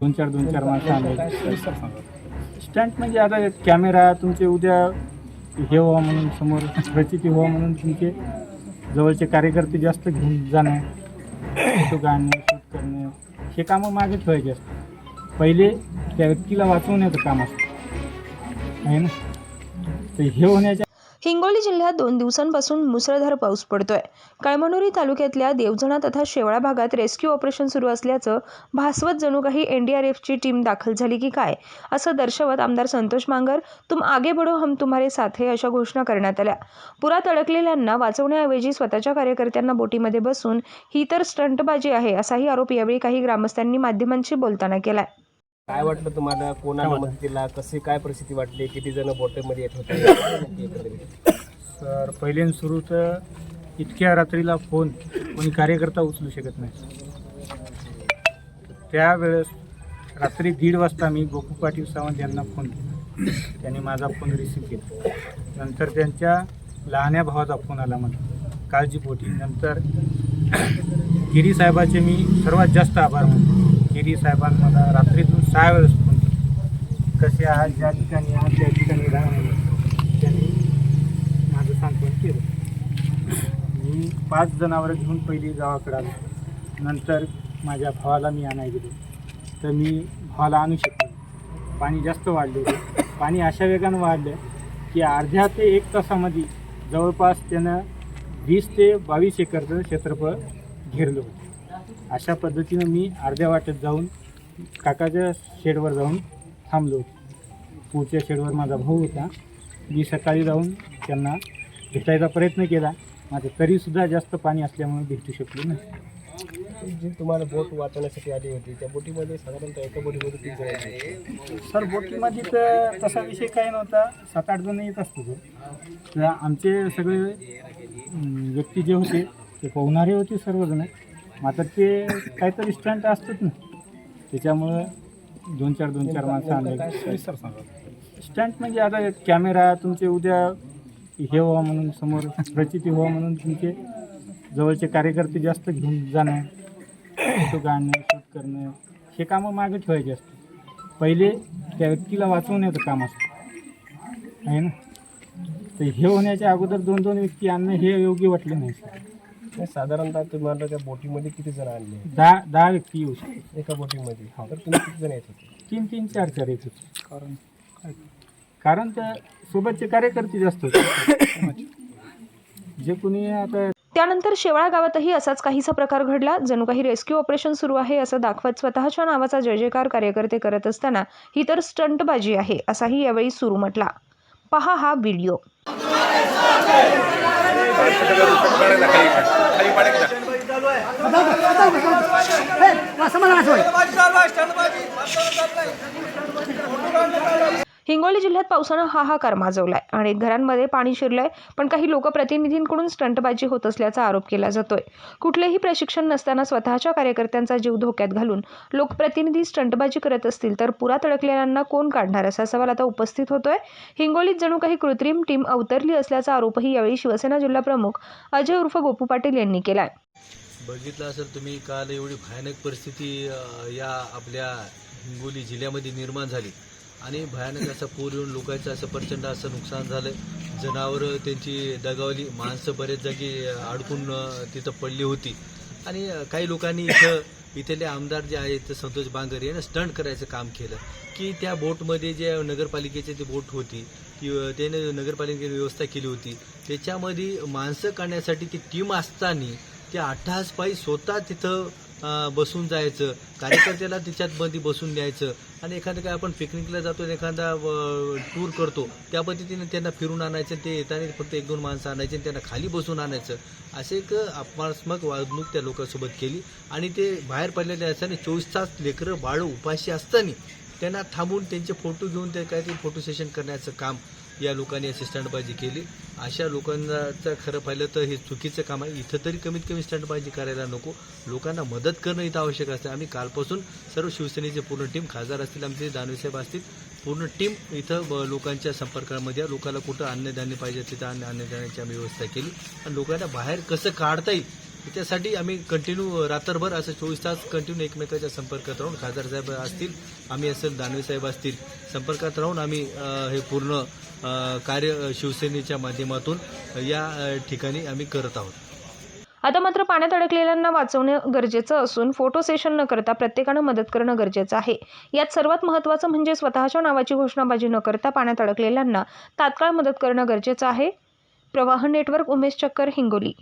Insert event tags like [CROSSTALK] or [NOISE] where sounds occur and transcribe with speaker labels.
Speaker 1: दोन चार दोन चार माणसं आले स्टँड म्हणजे आता कॅमेरा तुमचे उद्या हे व्हावं म्हणून समोर प्रचिती व्हा म्हणून तुमचे जवळचे कार्यकर्ते जास्त घेऊन जाणं फोटो काढणे शूट करणे हे कामं मागे ठेवायचे असतात. पहिले त्या व्यक्तीला वाचवण्याचं काम असतं. आहे ना? तर हे होण्याच्या
Speaker 2: हिंगोली जिल्ह्यात दोन दिवसांपासून मुसळधार पाऊस पडतोय. कळमनुरी तालुक्यातल्या देवजणा तथा शेवळा भागात रेस्क्यू ऑपरेशन सुरू असल्याचं भासवत जणू काही एनडीआरएफची टीम दाखल झाली की काय असं दर्शवत आमदार संतोष मांगर तुम आगे बढो हम तुम्हारे साथ हे अशा घोषणा करण्यात आल्या. पुरात अडकलेल्यांना वाचवण्याऐवजी स्वतःच्या कार्यकर्त्यांना बोटीमध्ये बसून ही तर स्टंटबाजी आहे असाही आरोप यावेळी काही ग्रामस्थांनी माध्यमांशी बोलताना केलाय.
Speaker 3: काय वाटलं तुम्हाला? कोणाला मदतीला? कशी काय परिस्थिती वाटली? किती जण बोटेमध्ये येत होते.
Speaker 1: तर पहिल्यान सुरू तर इतक्या रात्रीला फोन कोणी कार्यकर्ता उचलू शकत नाही. त्यावेळेस रात्री दीड वाजता मी गोपू पाटील सावंत यांना फोन केला. त्यांनी माझा फोन रिसीव केला. नंतर त्यांच्या लहान्या भावाचा फोन आला मला. काळजीपोटी नंतर [CLEARS THROAT] गिरी साहेबाचे मी सर्वात जास्त आभार मानतो. गिरी साहेबांना मला रात्रीतून सहा वेळेस फोन केला. कसे आहात ज्या ठिकाणी आहात त्या ठिकाणी राहणार त्यांनी माझं सांत्वन केलं. मी पाच जनावरं घेऊन पहिली गावाकडे आलो. नंतर माझ्या भावाला मी आणाय गेलो. तर मी भावाला आणू शकलो पाणी जास्त वाढले होते. पाणी अशा वेगानं वाढलं की अर्ध्या ते एक तासामध्ये जवळपास त्यानं वीस ते बावीस एकरचं क्षेत्रफळ घेरलं होतं. अशा पद्धतीनं मी अर्ध्या वाटेत जाऊन काकाच्या शेडवर जाऊन थांबलो. पुढच्या शेडवर माझा भाऊ होता. मी सकाळी जाऊन त्यांना भेटायचा प्रयत्न केला. मात्र तरीसुद्धा जास्त पाणी असल्यामुळे भेटू शकलो नाही.
Speaker 3: जी तुम्हाला बोट वाचवण्यासाठी आली होती त्या बोटीमध्ये साधारणतः एका बोटीमध्ये किती जण आहेत?
Speaker 1: सर बोटीमध्ये तर तसा विषय काही नव्हता. सात आठ जण येत असतो तर आमचे सगळे व्यक्ती जे होते ते पोहणारे होते सर्वजण. मात्र ते काहीतरी स्टंट असतात ना. त्याच्यामुळं दोन चार दोन चार माणसं आणले. स्टंट म्हणजे आता कॅमेरा तुमचे उद्या हे व्हावं म्हणून समोर प्रचिती व्हावं म्हणून तुमचे जवळचे कार्यकर्ते जास्त घेऊन जाणं फोटो काढणं शूट करणं हे कामं मागे ठेवायचे असतात. पहिले त्या व्यक्तीला वाचवण्याचं काम असतं. आहे ना? तर हे होण्याच्या अगोदर दोन दोन व्यक्ती आणणं हे योग्य वाटलं नाही. सर
Speaker 3: नाही, साधारणतः तुम्हाला त्या बोटीमध्ये किती जण आणले?
Speaker 1: दहा दहा व्यक्ती येऊ शकतात.
Speaker 3: एका बोटीमध्ये. तर तुम्ही किती जण येत होते?
Speaker 1: तीन तीन चार चार येत होते. कारण? कारण त्या सोबतचे कार्यकर्ते जास्त होते. जे कोणी आता
Speaker 2: त्यानंतर शेवाळा गावातही असाच काहीसा प्रकार घडला. जणू काही रेस्क्यू ऑपरेशन सुरू आहे असं दाखवत स्वतःच्या नावाचा जय जयकार कार्यकर्ते करत असताना ही तर स्टंटबाजी आहे असाही यावेळी सुरू म्हटला. पहा हा व्हिडिओ. हिंगोली जिल्ह्यात पावसानं हाहाकार माजवलाय अनेक घरांमध्ये पाणी शिरलंय पण काही लोकप्रतिनिधींकडून स्टंटबाजी होत असल्याचा आरोप केला जातोय. कुठलेही प्रशिक्षण नसताना स्वतःच्या कार्यकर्त्यांचा जीव धोक्यात घालून लोकप्रतिनिधी स्टंटबाजी करत असतील तर पुरात अडकलेल्यांना कोण काढणार असा सवाल आता उपस्थित होतोय. हिंगोलीत जणू काही कृत्रिम टीम अवतरली असल्याचा आरोपही यावेळी शिवसेना जिल्हा प्रमुख अजय उर्फ गोपू पाटील यांनी केलाय.
Speaker 4: बघितलं असेल तुम्ही काल एवढी भयानक परिस्थिती या आपल्या हिंगोली जिल्ह्यामध्ये निर्माण झाली. आणि भयानक असा पूर येऊन लोकांचं असं प्रचंड असं नुकसान झालं जनावरं त्यांची दगावली माणसं बरेच जागी अडकून तिथं पडली होती. आणि काही लोकांनी इथं इथले आमदार जे आहेत संतोष बांगर यांना स्टंट करायचं काम केलं. की त्या बोटमध्ये जे नगरपालिकेची ती बोट होती ती त्याने नगरपालिकेने व्यवस्था केली होती. त्याच्यामध्ये माणसं काढण्यासाठी ती टीम असताना ते अट्टहास पायी स्वतः तिथं बसून जायचं. कार्यकर्त्याला तिच्यात मध्ये बसून द्यायचं आणि एखादं काय आपण पिकनिकला जातो आणि एखादा टूर करतो त्या पद्धतीने त्यांना फिरून आणायचं ते येताना फक्त एक दोन माणसं आणायचे आणि त्यांना खाली बसून आणायचं. असे एक अपमानात्मक वागणूक त्या लोकांसोबत केली. आणि ते बाहेर पडलेले असताना चोवीस तास लेकरं बाळं उपाशी असताना त्यांना थांबून त्यांचे फोटो घेऊन ते काहीतरी फोटो सेशन करण्याचं काम या लोकांनी अशी स्टंटबाजी केली. अशा लोकांचं खरं पाहिलं तर हे चुकीचं काम आहे. इथं तरी कमीत कमी स्टंटबाजी करायला नको. लोकांना मदत करणं इथं आवश्यक असतं. आम्ही कालपासून सर्व शिवसेनेचे पूर्ण टीम खासदार असतील आमचे दानवेसाहेब असतील पूर्ण टीम इथं ब- लोकांच्या संपर्कामध्ये लोकांना कुठं अन्नधान्य पाहिजे तिथं अन्न अन्नधान्याची आम्ही व्यवस्था केली. आणि लोकांना बाहेर कसं काढता येईल त्यासाठी आम्ही कंटिन्यू रात्रभर असं चोवीस तास कंटिन्यू एकमेकाच्या संपर्कात राहून खासदार साहेब असतील आम्ही असेल दानवे साहेब असतील संपर्कात राहून आम्ही हे पूर्ण कार्य शिवसेनेच्या माध्यमातून या ठिकाणी आम्ही करत आहोत.
Speaker 2: आता मात्र पाण्यात अडकलेल्यांना वाचवणं गरजेचं असून फोटो सेशन न करता प्रत्येकानं मदत करणं गरजेचं आहे. यात सर्वात महत्त्वाचं म्हणजे स्वतःच्या नावाची घोषणाबाजी न करता पाण्यात अडकलेल्यांना तात्काळ मदत करणं गरजेचं आहे. प्रवाह नेटवर्क उमेश चक्कर हिंगोली.